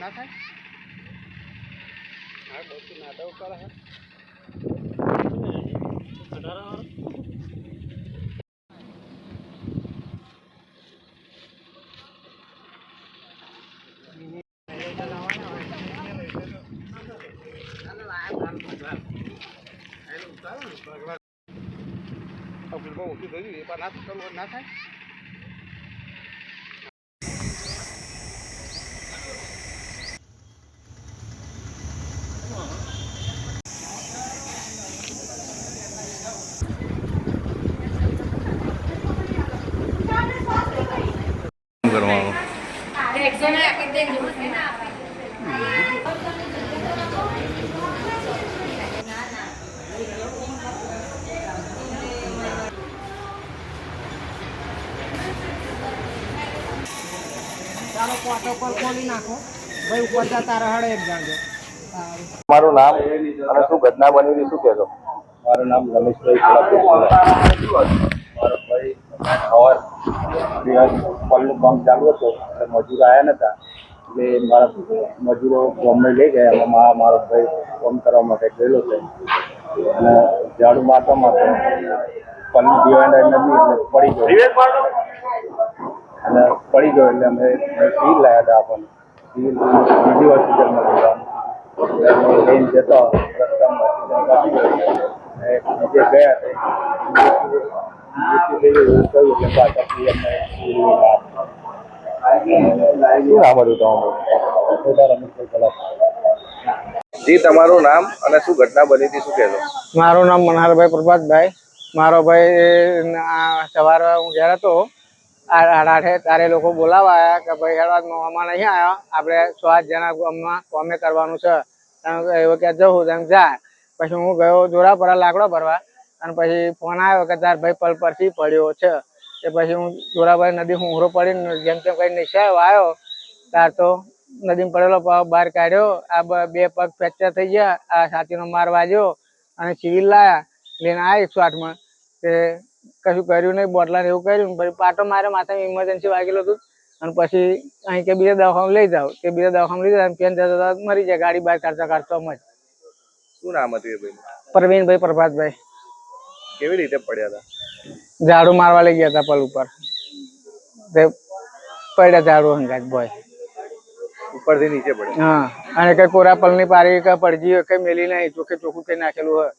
ના થાય આ બહુ ના દઉં કરે બહુ ઓછું થયું એ પણ ના કરવું ના થાય કરવાનું ચાલો પ્રોટોકોલ ખોલી નાખો. ભાઈ ઉપર જતા રહે એક જાણજો મારું નામ અને શું ઘટના બની હતી શું કહેશો? મારું નામ રમેશભાઈ મારો ભાઈ અવર કોલનું કામ ચાલુ હતું એટલે મજૂર આવ્યા નતા. એટલે મારા મજૂરો ગામને લઈ ગયા એમાં મારો ભાઈ કામ કરવા માટે ગયેલો છે. અને ઝાડુ મારતા મારતા પલ્લું ડિવાઈડર નથી એટલે પડી ગયો. અને પડી ગયો એટલે અમે સિવિલ લાવ્યા હતા આપણને. સિવિલ બીજી હોસ્પિટલમાં લીધા લઈને જતો રસ્તામાં કાપી ગયો. જે ગયા તે મૃત્યુ થઈ ગયું એવું કહ્યું એટલે પાછા શું નામ હતું તમારું? જી નામ અને શું ઘટના બની હતી શું કહેશો? મારું નામ મનહરભાઈ પ્રભાતભાઈ. મારો ભાઈ આ સવારે હું ઘેર હતો આઠે તારે લોકો બોલાવા આવ્યા કે ભાઈ હેડવા આમાં નહીં આવ્યા. આપણે સ્વાદ જણા ગામમાં કોમે કરવાનું છે. એવું કે જવું, તેમ જાય. પછી હું ગયો જોરાપરા લાકડો ભરવા અને પછી ફોન આવ્યો કે તાર ભાઈ, પલ પરથી પડ્યો છે. એ પછી હું જોરાભાઈ નદી હુંહરો પડીને જેમ તેમ કઈ નિશાયો આવ્યો. તાર તો નદીમાં પડેલો પગ બહાર કાઢ્યો. આ બ- પગ ફ્રેક્ચર થઈ ગયા. આ છાતીનો માર વાગ્યો અને સિવિલ લાયા. લઈને આ એકસો આઠમાં તે કશું કર્યું નહીં બોટલા ને એવું કર્યું પછી પાટો મારે માથામાં ઇમરજન્સી વાગેલું હતું અને પછી અહીં કે બીજા દવાખાને લઈ જાઓ કે બીજા દવાખાને લઈ જાવ પેન જતા મરી જાય ગાડી બહાર કાઢતા કાઢતા જ શું નામ હતું એ ભાઈ પ્રવીણભાઈ પ્રભાતભાઈ. કેવી રીતે પડ્યા હતા? ઝાડુ મારવા લઈ ગયા હતા પલ ઉપર. તે પડ્યા ઝાડુ હંગાજ બોય ઉપરથી નીચે પડ્યા? હા અને કઈ કોરા પલની પારી કઈ પડજી કઈ મેલી નહીં ચોખ્ખે ચોખ્ખું કઈ નાખેલું હોય.